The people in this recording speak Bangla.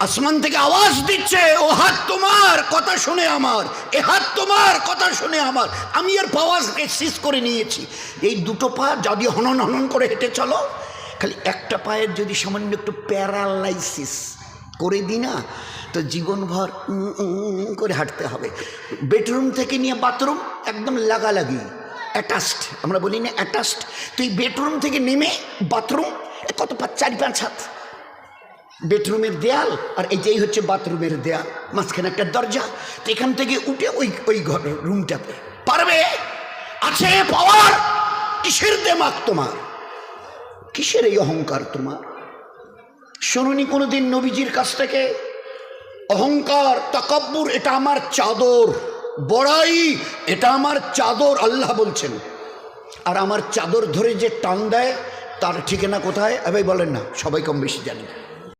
আসমান থেকে আওয়াজ দিচ্ছে, ও হাত তোমার, কথা শুনে আমার, এ হাত তোমার, কথা শুনে আমার। আমি এর পাওয়াজ শেষ করে নিয়েছি। এই দুটো পা যদি হনন হনন করে হেঁটে চলো, খালি একটা পায়ের যদি সামান্য একটু প্যারালাইসিস করে দিই না, তো জীবনভর করে হাঁটতে হবে। বেডরুম থেকে নিয়ে বাথরুম একদম লাগালাগি। অ্যাটাচড, আমরা বলি না অ্যাটাচড। তো এই বেডরুম থেকে নেমে বাথরুম কত পাঁচ চারি পাঁচ হাত। বেডরুমের দেয়াল, আর এইটাই হচ্ছে বাথরুমের দেয়াল। মাঝখানে একটা দরজা, তো এখান থেকে উঠে ওই ওই ঘর রুমটাতে পারবে? আছে পাওয়ার কিসের দেমাক তোমার? কিসের এই অহংকার তোমার? শোনুনি কোনোদিন নবীজির কাছ থেকে? অহংকার, তাকাব্বুর, এটা আমার চাদর। বড়াই, এটা আমার চাদর, আল্লাহ বলছেন। আর আমার চাদর ধরে যে টান দেয়, তার ঠিকানা কোথায়? এবার বলেন না, সবাই কম বেশি জানি